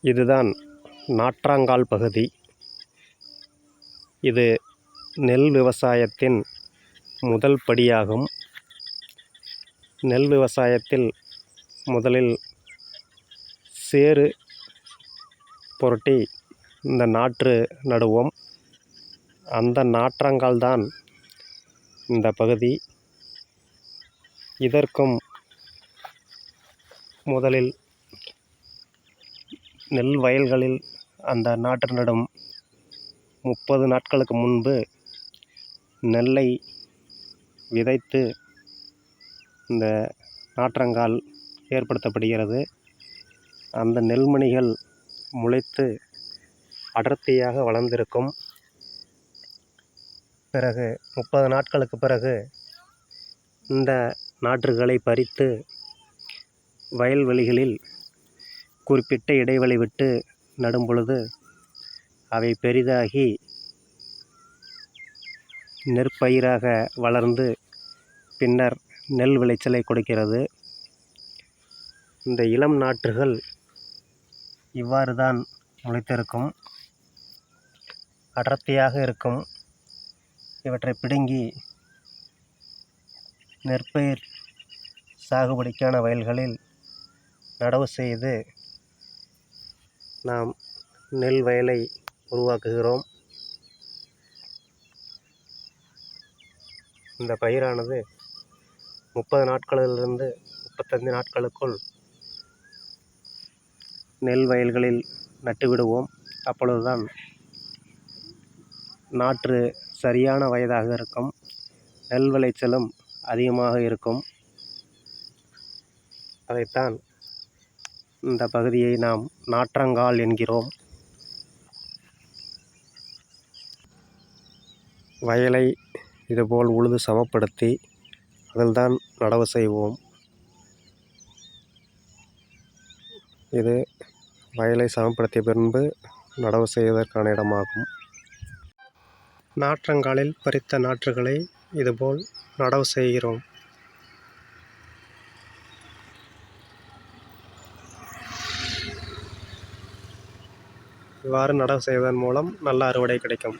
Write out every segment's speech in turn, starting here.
இதுதான் நாற்றாங்கால் பகுதி. இது நெல் விவசாயத்தின் முதல் படியாகும். நெல் விவசாயத்தில் முதலில் சேறு புரட்டி இந்த நாற்று நடுவோம். அந்த நாற்றங்கால் தான் இந்த பகுதி. இதற்கும் முதலில் நெல் வயல்களில் அந்த நாற்று நடும் முப்பது நாட்களுக்கு முன்பு நெல்லை விதைத்து இந்த நாற்றங்கால் ஏற்படுத்தப்படுகிறது. அந்த நெல்மணிகள் முளைத்து அடர்த்தியாக வளர்ந்திருக்கும். பிறகு முப்பது நாட்களுக்கு பிறகு இந்த நாற்றுகளை பறித்து வயல்வெளிகளில் குறிப்பிட்ட இடைவெளி விட்டு நடும் பொழுது அவை பெரிதாகி நெற்பயிராக வளர்ந்து பின்னர் நெல் விளைச்சலை கொடுக்கிறது. இந்த இளம் நாற்றுகள் இவ்வாறு தான் முளைத்திருக்கும். அடர்த்தியாக இருக்கும். இவற்றை பிடுங்கி நெற்பயிர் சாகுபடிக்கான வயல்களில் நடவு செய்து நாம் நெல் வயலை உருவாக்குகிறோம். இந்த பயிரானது முப்பது நாட்களிலிருந்து முப்பத்தஞ்சு நாட்களுக்குள் நெல் வயல்களில் நட்டுவிடுவோம். அப்பொழுதுதான் நாற்று சரியான வயதாக இருக்கும். நெல் விளைச்சலும் அதிகமாக இருக்கும். அதைத்தான் இந்த பகுதியை நாம் நாற்றங்கால் என்கிறோம். வயலை இதுபோல் உழுது சமப்படுத்தி அதில்தான் நடவு செய்வோம். இது வயலை சமப்படுத்திய பின்பு நடவு செய்வதற்கான இடமாகும். நாற்றங்காலில் பறித்த நாற்றுகளை இதுபோல் நடவு செய்கிறோம். இவ்வாறு நடவு செய்வதன் மூலம் நல்ல அறுவடை கிடைக்கும்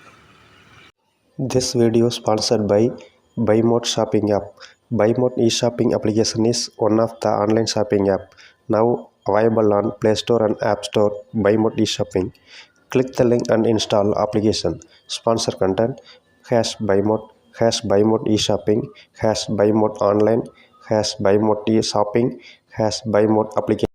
This video sponsored by BuyMode shopping app. BuyMode e-shopping application is one of the online shopping app now available on Play Store and App Store. BuyMode e-shopping. Click the link and install application. Sponsor content. Hash BuyMode. Hash BuyMode e-shopping. Hash BuyMode online. Hash BuyMode e-shopping. Hash BuyMode application.